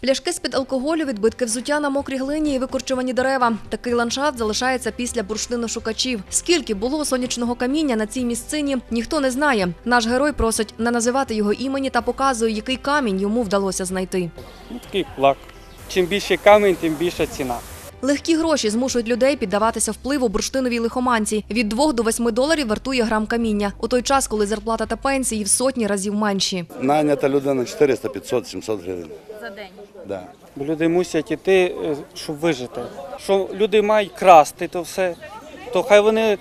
Пляшки з-під алкоголю, відбитки взуття на мокрій глині і викорчувані дерева. Такий ландшафт залишається після бурштиношукачів. Скільки було сонячного каміння на цій місцині, ніхто не знає. Наш герой просить не називати його імені та показує, який камінь йому вдалося знайти. Ну, такий плак. Чим більше камінь, тим більша ціна. Легкі гроші змушують людей піддаватися впливу бурштиновій лихоманці. Від 2 до 8 доларів вартує грам каміння. У той час, коли зарплата та пенсії в сотні разів менші. Найнята людина 400, 500, 700 гривень. за день. Да. Люди мусять іти, е, щоб вижити. Що люди мають красти то все, то хай вони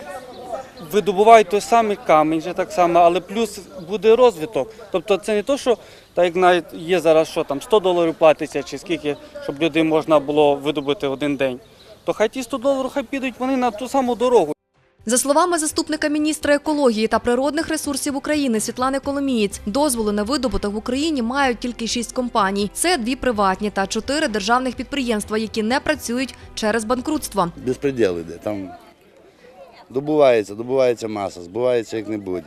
видобувають той самий камінь, же так само, але плюс буде розвиток. Тобто це не то, що так як навіть є зараз, що там 100 доларів платиться, чи скільки, щоб людей можна було видобути один день. То хай ті 100 доларів хай підуть вони на ту саму дорогу. За словами заступника міністра екології та природних ресурсів України Світлани Коломієць, дозволи на видобуток в Україні мають тільки шість компаній. Це дві приватні та чотири державних підприємства, які не працюють через банкрутство. Безпреділ іде. Там добувається, добувається маса, збувається як-небудь.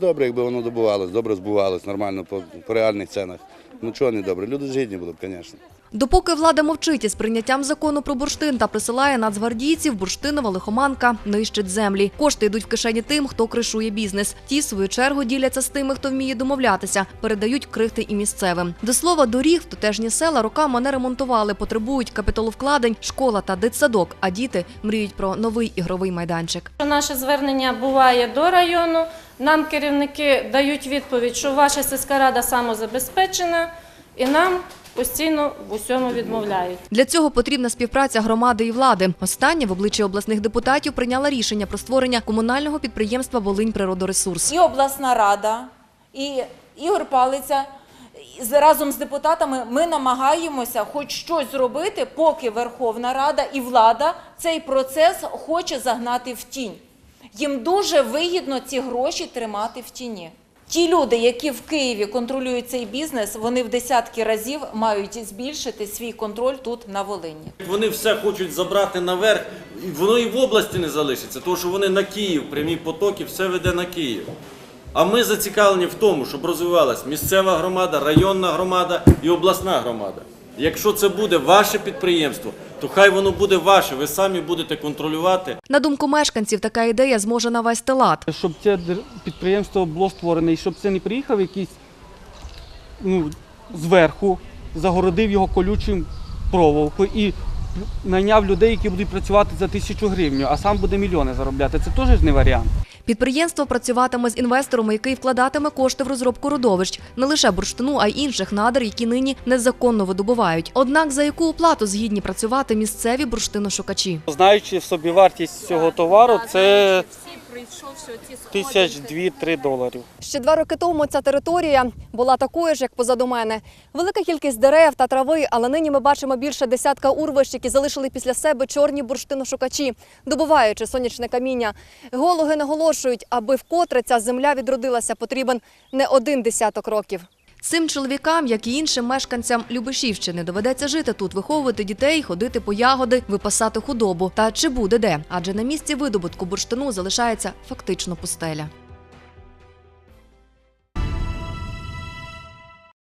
Добре, якби воно добувалось, добре збувалось, нормально по, по реальних ценах. Ну чого не добре? Люди згідні були б, звісно. Допоки влада мовчить із прийняттям закону про бурштин та присилає нацгвардійців, бурштинова лихоманка нищить землі. Кошти йдуть в кишені тим, хто кришує бізнес. Ті, в свою чергу, діляться з тими, хто вміє домовлятися, передають крихти і місцевим. До слова, доріг в тутешні села роками не ремонтували, потребують капіталовкладень, школа та дитсадок. А діти мріють про новий ігровий майданчик. Наше звернення буває до району. Нам керівники дають відповідь, що ваша сільська рада самозабезпечена, і нам постійно в усьому відмовляють. Для цього потрібна співпраця громади і влади. Останнє в обличчі обласних депутатів прийняла рішення про створення комунального підприємства Волинь Природоресурс. і обласна рада, і Ігор Палиця. Разом з депутатами ми намагаємося хоч щось зробити, поки Верховна Рада і влада цей процес хоче загнати в тінь. Їм дуже вигідно ці гроші тримати в тіні. Ті люди, які в Києві контролюють цей бізнес, вони в десятки разів мають збільшити свій контроль тут на Волині. Вони все хочуть забрати наверх, воно і в області не залишиться, тому що вони на Київ, прямі потоки, все веде на Київ. А ми зацікавлені в тому, щоб розвивалась місцева громада, районна громада і обласна громада. Якщо це буде ваше підприємство, то хай воно буде ваше, ви самі будете контролювати. На думку мешканців, така ідея зможе навести лад. Щоб це підприємство було створене, і щоб це не приїхав якийсь ну, зверху, загородив його колючим проволокою і найняв людей, які будуть працювати за тисячу гривень, а сам буде мільйони заробляти. Це теж не варіант. Підприємство працюватиме з інвестором, який вкладатиме кошти в розробку родовищ, не лише бурштину, а й інших надр, які нині незаконно видобувають. Однак за яку оплату згідні працювати місцеві бурштиношукачі? Знаючи собі вартість цього товару, це тисяч дві-три доларів. Ще два роки тому ця територія була такою ж, як позаду мене. Велика кількість дерев та трави, але нині ми бачимо більше десятка урвищ, які залишили після себе чорні бурштиношукачі, добуваючи сонячне каміння. Геологи наголошують, аби вкотре ця земля відродилася, потрібен не один десяток років. Цим чоловікам, як і іншим мешканцям Любешівщини, доведеться жити тут, виховувати дітей, ходити по ягоди, випасати худобу. Та чи буде де? Адже на місці видобутку бурштину залишається фактично пустеля.